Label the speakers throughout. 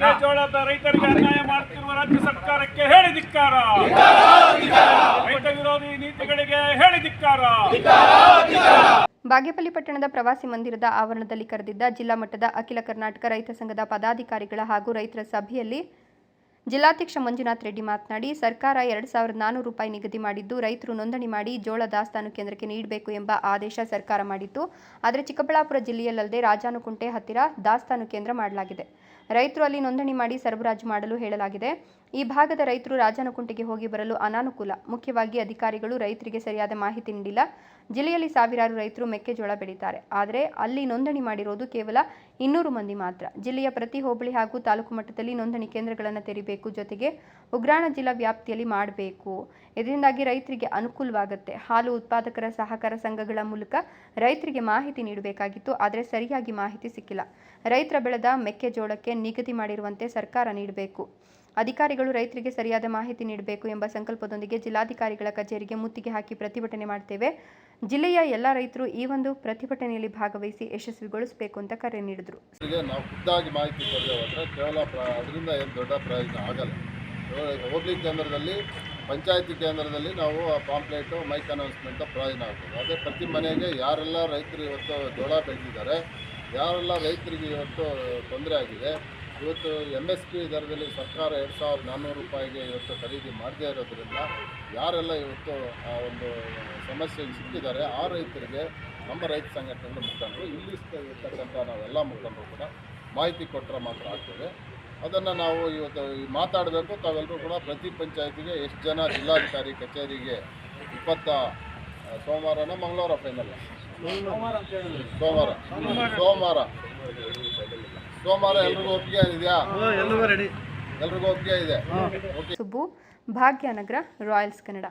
Speaker 1: ಮೆಕ್ಕೆಜೋಳದ ರೈತರಿಗೆ ಅನ್ಯಾಯ ಮಾಡುತ್ತಿರುವ ರಾಜ್ಯ ಸರ್ಕಾರಕ್ಕೆ ಹೇಳಿ ಧಿಕ್ಕಾರ. ರೈತ ವಿರೋಧಿ ನೀತಿಗಳಿಗೆ ಹೇಳಿ ಧಿಕ್ಕಾರ.
Speaker 2: ಬಾಗೇಪಲ್ಲಿ ಪಟ್ಟಣದ ಪ್ರವಾಸಿ ಮಂದಿರದ ಆವರಣದಲ್ಲಿ ಕರೆದಿದ್ದ ಜಿಲ್ಲಾ ಮಟ್ಟದ ಅಖಿಲ ಕರ್ನಾಟಕ ರೈತ ಸಂಘದ ಪದಾಧಿಕಾರಿಗಳ ಹಾಗೂ ರೈತರ ಸಭೆಯಲ್ಲಿ ಜಿಲ್ಲಾಧ್ಯಕ್ಷ ಮಂಜುನಾಥ್ ರೆಡ್ಡಿ ಮಾತನಾಡಿ, ಸರ್ಕಾರ ಎರಡು ಸಾವಿರದ ನಾನ್ನೂರು ರೂಪಾಯಿ ನಿಗದಿ ಮಾಡಿದ್ದು, ರೈತರು ನೋಂದಣಿ ಮಾಡಿ ಜೋಳ ದಾಸ್ತಾನು ಕೇಂದ್ರಕ್ಕೆ ನೀಡಬೇಕು ಎಂಬ ಆದೇಶ ಸರ್ಕಾರ ಮಾಡಿತ್ತು. ಆದರೆ ಚಿಕ್ಕಬಳ್ಳಾಪುರ ಜಿಲ್ಲೆಯಲ್ಲದೆ ರಾಜಾನುಕುಂಟೆ ಹತ್ತಿರ ದಾಸ್ತಾನು ಕೇಂದ್ರ ಮಾಡಲಾಗಿದೆ. ರೈತರು ಅಲ್ಲಿ ನೋಂದಣಿ ಮಾಡಿ ಸರಬರಾಜು ಮಾಡಲು ಹೇಳಲಾಗಿದೆ. ಈ ಭಾಗದ ರೈತರು ರಾಜನಕುಂಟೆಗೆ ಹೋಗಿ ಬರಲು ಅನಾನುಕೂಲ. ಮುಖ್ಯವಾಗಿ ಅಧಿಕಾರಿಗಳು ರೈತರಿಗೆ ಸರಿಯಾದ ಮಾಹಿತಿ ನೀಡಿಲ್ಲ. ಜಿಲ್ಲೆಯಲ್ಲಿ ಸಾವಿರಾರು ರೈತರು ಮೆಕ್ಕೆಜೋಳ ಬೆಳೀತಾರೆ. ಆದರೆ ಅಲ್ಲಿ ನೋಂದಣಿ ಮಾಡಿರೋದು ಕೇವಲ ಇನ್ನೂರು ಮಂದಿ ಮಾತ್ರ. ಜಿಲ್ಲೆಯ ಪ್ರತಿ ಹೋಬಳಿ ಹಾಗೂ ತಾಲೂಕು ಮಟ್ಟದಲ್ಲಿ ನೋಂದಣಿ ಕೇಂದ್ರಗಳನ್ನು ತೆರೀಬೇಕು ಜೊತೆಗೆ ಉಗ್ರಾಣ ಜಿಲ್ಲಾ ವ್ಯಾಪ್ತಿಯಲ್ಲಿ ಮಾಡಬೇಕು. ಇದರಿಂದಾಗಿ ರೈತರಿಗೆ ಅನುಕೂಲವಾಗುತ್ತೆ. ಹಾಲು ಉತ್ಪಾದಕರ ಸಹಕಾರ ಸಂಘಗಳ ಮೂಲಕ ರೈತರಿಗೆ ಮಾಹಿತಿ ನೀಡಬೇಕಾಗಿತ್ತು. ಆದರೆ ಸರಿಯಾಗಿ ಮಾಹಿತಿ ಸಿಕ್ಕಿಲ್ಲ. ರೈತರ ಬೆಳೆದ ಮೆಕ್ಕೆಜೋಳಕ್ಕೆ ನಿಗದಿ ಮಾಡಿರುವಂತೆ ಸರ್ಕಾರ ನೀಡಬೇಕು. ಅಧಿಕಾರಿಗಳು ರೈತರಿಗೆ ಸರಿಯಾದ ಮಾಹಿತಿ ನೀಡಬೇಕು ಎಂಬ ಸಂಕಲ್ಪದೊಂದಿಗೆ ಜಿಲ್ಲಾಧಿಕಾರಿಗಳ ಕಚೇರಿಗೆ ಮುತ್ತಿಗೆ ಹಾಕಿ ಪ್ರತಿಭಟನೆ ಮಾಡ್ತೇವೆ. ಜಿಲ್ಲೆಯ ಎಲ್ಲ ರೈತರು ಈ ಒಂದು ಪ್ರತಿಭಟನೆಯಲ್ಲಿ ಭಾಗವಹಿಸಿ ಯಶಸ್ವಿಗೊಳಿಸಬೇಕು ಅಂತ ಕರೆ ನೀಡಿದರು.
Speaker 3: ನಾವು ಖುದ್ದಾಗಿ ಮಾಹಿತಿ ಪಡೆದ್ರೆ ಕೇವಲ ಅದರಿಂದ ಏನು ದೊಡ್ಡ ಪ್ರಯೋಜನ ಆಗಲ್ಲ. ಹೋಗ್ಲಿ ಕೇಂದ್ರದಲ್ಲಿ, ಪಂಚಾಯತಿ ಕೇಂದ್ರದಲ್ಲಿ ನಾವು ಆ ಪಾಂಪ್ಲೇಟು, ಮೈಕ್ ಅನೌನ್ಸ್ಮೆಂಟ್ ಪ್ರಯೋಜನ ಆಗ್ತದೆ. ಅದೇ ಪ್ರತಿ ಮನೆಗೆ ಯಾರೆಲ್ಲ ರೈತರು ಇವತ್ತು ಜೋಳ ಬೆಳೆದಿದ್ದಾರೆ, ಯಾರೆಲ್ಲ ರೈತರಿಗೆ ಇವತ್ತು ತೊಂದರೆ ಆಗಿದೆ ಇವತ್ತು ಎಂ ಎಸ್ ಪಿ ದರದಲ್ಲಿ ಸರ್ಕಾರ ಎರಡು ಸಾವಿರದ ನಾನ್ನೂರು ರೂಪಾಯಿಗೆ ಇವತ್ತು ಖರೀದಿ ಮಾಡದೇ ಇರೋದ್ರಿಂದ ಯಾರೆಲ್ಲ ಇವತ್ತು ಆ ಒಂದು ಸಮಸ್ಯೆಗೆ ಸಿಕ್ಕಿದ್ದಾರೆ ಆ ರೈತರಿಗೆ ನಮ್ಮ ರೈತ ಸಂಘಟನೆಗಳ ಮುಖಂಡರು ಇಲ್ಲಿ ಇರ್ತಕ್ಕಂಥ ನಾವೆಲ್ಲ ಮುಖಂಡರು ಕೂಡ ಮಾಹಿತಿ ಕೊಟ್ಟರೆ ಮಾತ್ರ ಆಗ್ತದೆ. ಅದನ್ನು ನಾವು ಇವತ್ತು ಮಾತಾಡಬೇಕು ತಾವೆಲ್ಲರೂ ಕೂಡ ಪ್ರತಿ ಪಂಚಾಯತಿಗೆ ಎಷ್ಟು ಜನ ಜಿಲ್ಲಾಧಿಕಾರಿ ಕಚೇರಿಗೆ ಇಪ್ಪತ್ತ ಸೋಮವಾರನ ಮಂಗಳವಾರ ಫೈನಲ್ ಸೋಮವಾರ. ಸೋಮವಾರ. ಸೋಮವಾರ ಎಲ್ರಿಗೂ ಒಪ್ಪಿಗೆ ಇದೆಯಾ ಎಲ್ರಿಗೂ ಒಪ್ಪಿಗೆ ಇದೆ ಓಕೆ
Speaker 2: ಸುಬ್ಬು ಭಾಗ್ಯನಗರ ರಾಯಲ್ಸ್ ಕನ್ನಡ.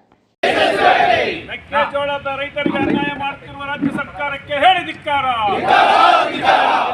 Speaker 1: ಮೆಕ್ಕೆಜೋಳದ ರೈತರಿಗೆ ಅನ್ಯಾಯ ಮಾಡುತ್ತಿರುವ ರಾಜ್ಯ ಸರ್ಕಾರಕ್ಕೆ ಹೇಳಿ ಧಿಕ್ಕಾರ.